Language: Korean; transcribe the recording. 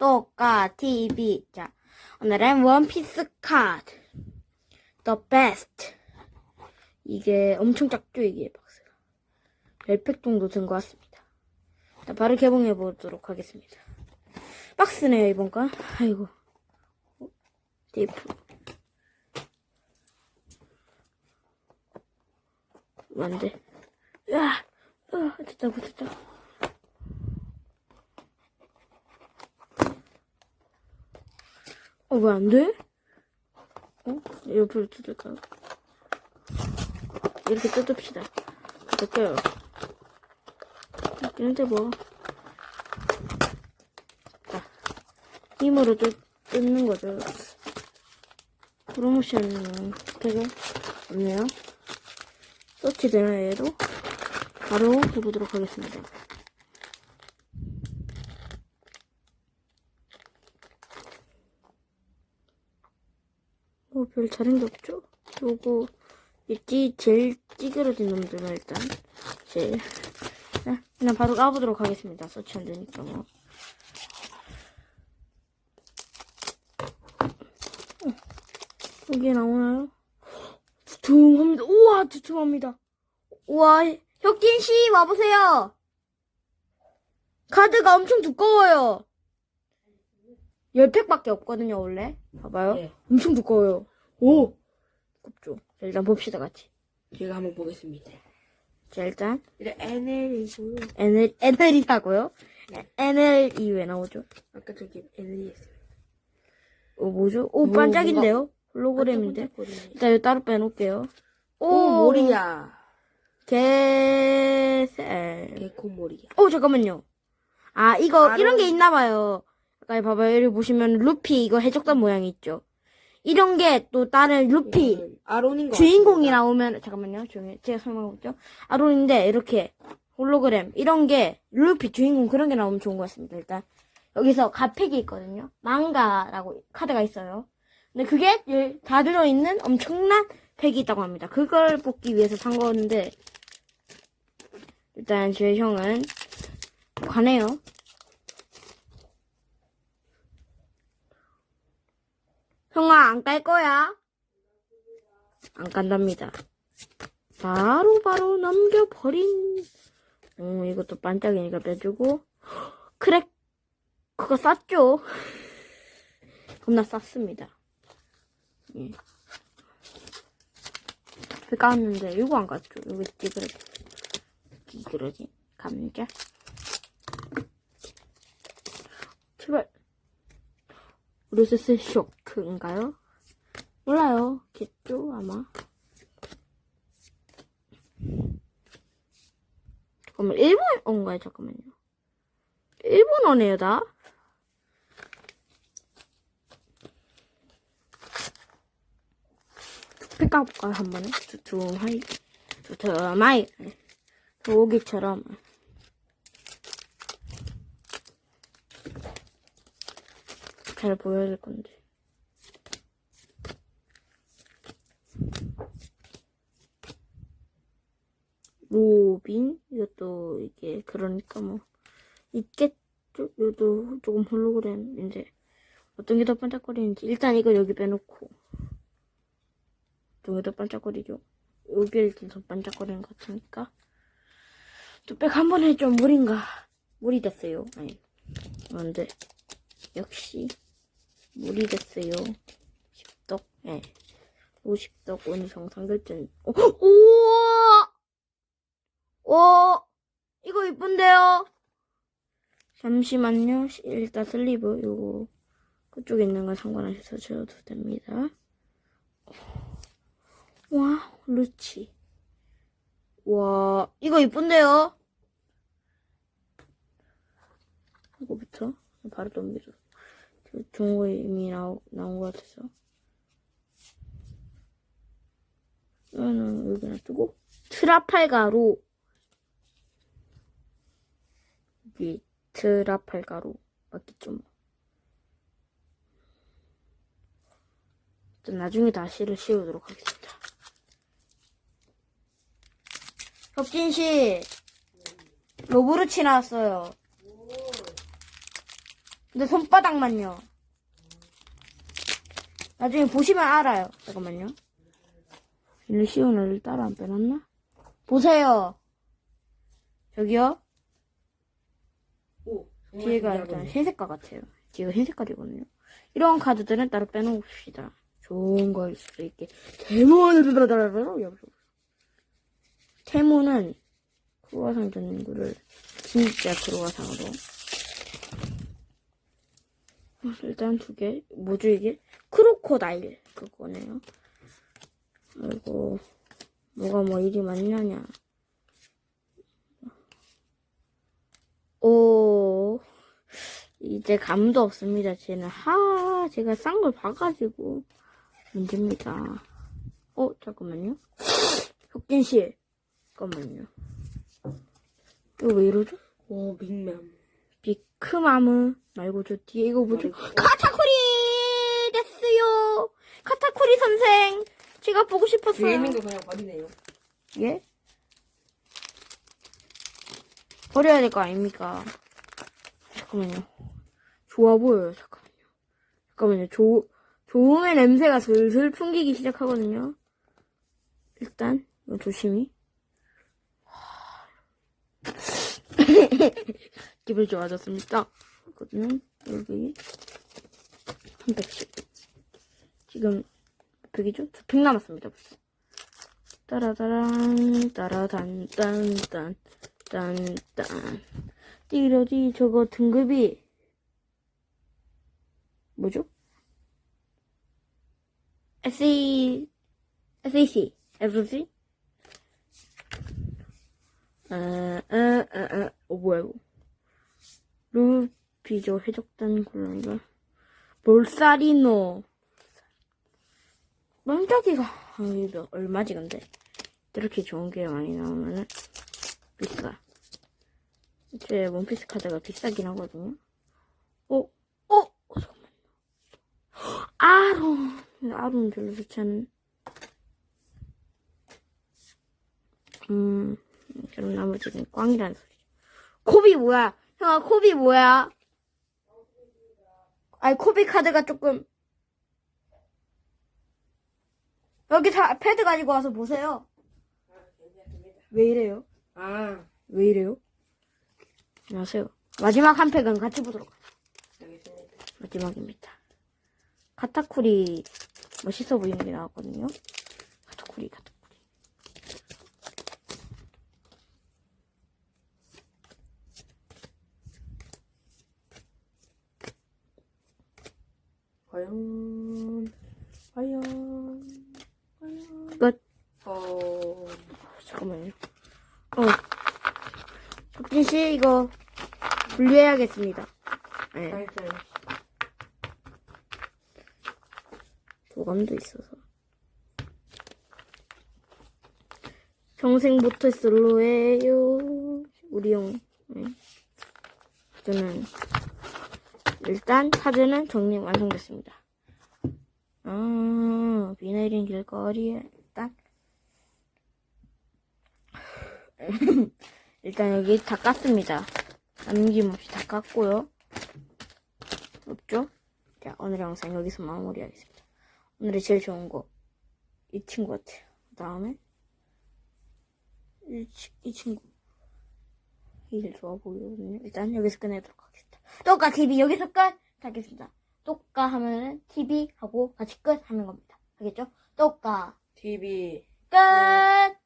똑같 TV. 자, 오늘은 원피스 카드. The best. 이게 엄청 작죠, 이게 박스가. 10팩 정도 든것 같습니다. 자, 바로 개봉해 보도록 하겠습니다. 박스네요, 이번 건. 아이고. 어, 테이프. 안 돼. 으아! 으아, 됐다, 됐다. 어, 왜 안 돼? 어? 옆으로 뜯을까요? 이렇게 뜯읍시다. 될까요? 근데 뭐. 자, 힘으로 뜯, 뜯는 거죠. 프로모션 팩은 없네요. 서치 되나요, 얘도? 바로 해보도록 하겠습니다. 별 다른 게 없죠? 요거, 있지, 제일 찌그러진 놈들만 일단, 제일. 자, 그냥 바로 까보도록 하겠습니다. 서치 안 되니까 뭐. 어, 여기 나오나요? 두툼합니다. 우와, 두툼합니다. 우와, 혁진 씨, 와보세요. 카드가 엄청 두꺼워요. 10팩밖에 없거든요, 원래. 봐봐요. 네. 엄청 두꺼워요. 오! 자, 일단 봅시다, 같이. 제가 한번 보겠습니다. 자, 일단, 일단 NL이고요. NL, NL이라고요? NL이 왜 나오죠? 아까 저기 NL이었어요. 어, 뭐죠? 오, 뭐, 반짝인데요? 홀로그램인데. 일단 이거 따로 빼놓을게요. 오, 모리야. 개셀. 개코모리야. 오, 잠깐만요. 아, 이거, 바로- 이런 게 있나봐요. 아까 봐봐요. 여기 보시면 루피 이거 해적단 모양이 있죠. 이런 게 또 다른 루피 이거는 아론인 거 주인공이. 나오면 잠깐만요. 조용히 제가 설명해볼게요. 아론인데 이렇게 홀로그램 이런 게 루피 주인공 그런 게 나오면 좋은 것 같습니다. 일단 여기서 가팩이 있거든요. 망가라고 카드가 있어요. 근데 그게 예, 다 들어있는 엄청난 팩이 있다고 합니다. 그걸 뽑기 위해서 산 거는데 일단 제 형은 가네요. 형아 안 깔 거야? 안 깐답니다. 바로 바로 넘겨버린. 어 이것도 반짝이니까 빼주고 크랙 그거 쌌죠? 겁나 쌌습니다. 예. 배 깠는데 이거 안 깠죠? 여기 찌그러지 찌그러지 감자 제발 로세스 쇼크인가요? 몰라요. 겠죠, 아마. 잠깐만, 일본어인가요? 잠깐만요. 일본어네요, 다? 팩 까볼까요, 한 번에? 두툼하이. 두툼하이. 도기처럼. 잘 보여야 될 건데. 로빈? 이것도 이게 그러니까 뭐 있겠죠? 이것도 조금 홀로그램인데 어떤 게 더 반짝거리는지 일단 이거 여기 빼놓고 어떤 게 더 반짝거리죠? 여기를 더 반짝거리는 것 같으니까 뚝백 한 번에 좀 무리인가 무리 됐어요 아니 그런데 역시 무리 됐어요 10덕 예 50덕 오늘 정상 결정 오! 우와 오! 이거 이쁜데요? 잠시만요. 시- 일단 슬리브, 요거, 그쪽에 있는 건 상관하셔서 줘도 됩니다. 와, 루치. 와, 이거 이쁜데요? 이거부터 바로 넘겨줘. 저 좋은 거 이미 나오, 나온 것 같아서. 이거는 여기 놔두고. 트라팔가루. 여기 트라팔가루 맞겠죠 뭐. 나중에 다시를 씌우도록 하겠습니다. 혁진 씨, 로브루치 나왔어요. 근데 손바닥만요. 나중에 보시면 알아요. 잠깐만요. 일시온을 따라 안 빼놨나? 보세요. 저기요. 오. 뒤에가. 일단 흰색깔 같아요. 뒤가 흰색깔이거든요. 이런 카드들은 따로 빼놓읍시다. 좋은 거일 수도 있게. 테몬은 크로와상 전구를 진짜 크로와상으로. 어, 일단 두 개. 뭐죠 이게? 크로코다일 그거네요. 아이고 뭐가 뭐 일이 많냐냐. 오 이제 감도 없습니다. 쟤는 하 제가 싼 걸 봐가지고 문제입니다. 어 잠깐만요. 혁진 씨 잠깐만요. 이거 왜 이러죠? 오, 빅맘. 비크마무 말고 저 뒤에 이거 뭐죠? 카타쿠리 됐어요. 카타쿠리 선생 제가 보고 싶었어요. 있는 거 그냥 버리네요. 예? 버려야 될 거 아닙니까? 잠깐만요. 좋아 보여요. 잠깐만요. 잠깐만요. 조, 좋음의 냄새가 슬슬 풍기기 시작하거든요. 일단, 조심히. 기분 좋아졌습니다. 거든요 여기. 310. 지금, 몇 팩이죠? 두팩 남았습니다. 벌써. 따라다란 따라단 딴딴 띠러디 저거 등급이 뭐죠? SE SAC FC 아 아 아 아 어 뭐야 이거 루피죠 해적단 굴란가 볼사리노. 멍자기가 얼마지 근데? 이렇게 좋은 게 많이 나오면은 비싸. 제 원피스 카드가 비싸긴 하거든요. 어? 어? 어 잠깐만요. 아론. 아론 별로 좋지 않은. 음 그럼 나머지는 꽝이라는 소리죠. 코비 뭐야 형아 코비 뭐야 아니 코비 카드가 조금 여기 다 패드 가지고 와서 보세요. 왜 이래요? 아, 왜 이래요? 안녕하세요. 마지막 한 팩은 같이 보도록 하죠. 알겠습니다. 마지막입니다. 카타쿠리 멋있어 보이는 게 나왔거든요. 카타쿠리, 카타쿠리. 과연, 과연, 과연. 끝. 어, 잠깐만요. 어. 덕진 씨 이거 분리해야겠습니다. 네, 살살. 도감도 있어서. 평생 모태솔로예요. 우리 형. 네. 저는 일단 카드는 정리 완성됐습니다. 아, 비 내린 길거리에 일단 일단 여기 다 깠습니다. 남김없이 다 깠고요. 없죠? 자, 오늘 영상 여기서 마무리하겠습니다. 오늘의 제일 좋은 거 이 친구 같아요. 그 다음에 이, 치- 이 친구 이 제일 좋아 보이거든요. 일단 여기서 끝내도록 하겠습니다. 똑까 TV 여기서 끝 하겠습니다. 똑까 하면은 TV 하고 같이 끝 하는 겁니다. 알겠죠? 똑까 TV. 끝.